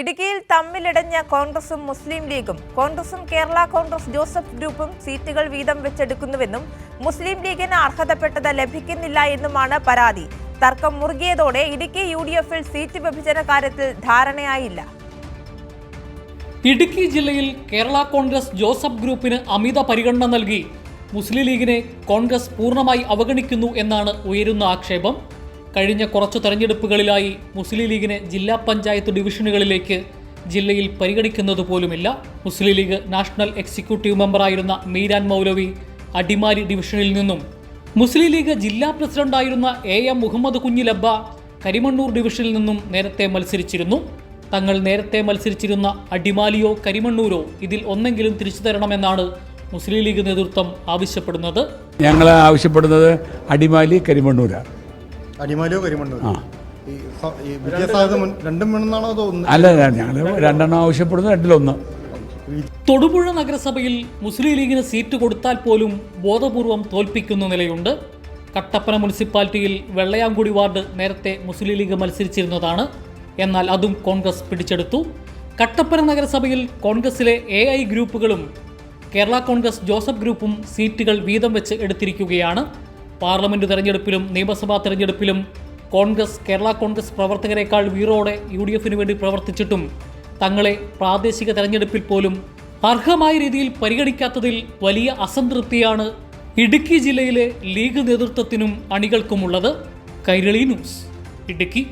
ഇടുക്കിയിൽ തമ്മിലിടഞ്ഞ കോൺഗ്രസും മുസ്ലിം ലീഗും. കോൺഗ്രസും കേരള കോൺഗ്രസ് ജോസഫ് ഗ്രൂപ്പും സീറ്റുകൾ വീതം വെച്ചെടുക്കുന്നുവെന്നും മുസ്ലിം ലീഗിന് അർഹതപ്പെട്ടത് ലഭിക്കുന്നില്ല എന്നുമാണ് പരാതി. തർക്കം മുറുകിയതോടെ ഇടുക്കി യു ഡി എഫിൽ സീറ്റ് വിഭജന കാര്യത്തിൽ ധാരണയായില്ല. ഇടുക്കി ജില്ലയിൽ കേരള കോൺഗ്രസ് ജോസഫ് ഗ്രൂപ്പിന് അമിത പരിഗണന നൽകി. മുസ്ലിം ലീഗിനെ കോൺഗ്രസ് പൂർണമായി അവഗണിക്കുന്നു എന്നാണ് ഉയരുന്ന ആക്ഷേപം. കഴിഞ്ഞ കുറച്ചു തെരഞ്ഞെടുപ്പുകളിലായി മുസ്ലിം ലീഗിനെ ജില്ലാ പഞ്ചായത്ത് ഡിവിഷനുകളിലേക്ക് ജില്ലയിൽ പരിഗണിക്കുന്നത് പോലുമില്ല. മുസ്ലിം ലീഗ് നാഷണൽ എക്സിക്യൂട്ടീവ് മെമ്പറായിരുന്ന മീരാൻ മൗലവി അടിമാലി ഡിവിഷനിൽ നിന്നും മുസ്ലിം ലീഗ് ജില്ലാ പ്രസിഡന്റായിരുന്ന എ എം മുഹമ്മദ് കുഞ്ഞിലബ്ബ കരിമണ്ണൂർ ഡിവിഷനിൽ നിന്നും നേരത്തെ മത്സരിച്ചിരുന്നു. തങ്ങൾ നേരത്തെ മത്സരിച്ചിരുന്ന അടിമാലിയോ കരിമണ്ണൂരോ ഇതിൽ ഒന്നെങ്കിലും തിരിച്ചു തരണമെന്നാണ് മുസ്ലിം ലീഗ് നേതൃത്വം ആവശ്യപ്പെടുന്നത്. ഞങ്ങൾ ആവശ്യപ്പെടുന്നത് അടിമാലി കരിമണ്ണൂരാണ്. അടിമാലിയോ കരിമണ്ണൂർ ആ. അല്ല ഞങ്ങൾ രണ്ടെണ്ണം ആവശ്യപ്പെടുന്നു രണ്ടിലൊന്ന്. തൊടുപുഴ നഗരസഭയിൽ മുസ്ലിം ലീഗിന് സീറ്റ് കൊടുത്താൽ പോലും ബോധപൂർവം തോൽപ്പിക്കുന്ന നിലയുണ്ട്. കട്ടപ്പന മുനിസിപ്പാലിറ്റിയിൽ വെള്ളയാങ്കുടി വാർഡ് നേരത്തെ മുസ്ലിം ലീഗ് മത്സരിച്ചിരുന്നതാണ്. എന്നാൽ അതും കോൺഗ്രസ് പിടിച്ചെടുത്തു. കട്ടപ്പന നഗരസഭയിൽ കോൺഗ്രസിലെ എ ഐ ഗ്രൂപ്പുകളും കേരള കോൺഗ്രസ് ജോസഫ് ഗ്രൂപ്പും സീറ്റുകൾ വീതം വെച്ച് എടുത്തിരിക്കുകയാണ്. പാർലമെന്റ് തെരഞ്ഞെടുപ്പിലും നിയമസഭാ തെരഞ്ഞെടുപ്പിലും കോൺഗ്രസ് കേരള കോൺഗ്രസ് പ്രവർത്തകരെക്കാൾ വീറോടെ യു ഡി എഫിന് വേണ്ടി പ്രവർത്തിച്ചിട്ടും തങ്ങളെ പ്രാദേശിക തെരഞ്ഞെടുപ്പിൽ പോലും അർഹമായ രീതിയിൽ പരിഗണിക്കാത്തതിൽ വലിയ അസംതൃപ്തിയാണ് ഇടുക്കി ജില്ലയിലെ ലീഗ് നേതൃത്വത്തിനും അണികൾക്കുമുള്ളത്. കൈരളി ന്യൂസ് ഇടുക്കി.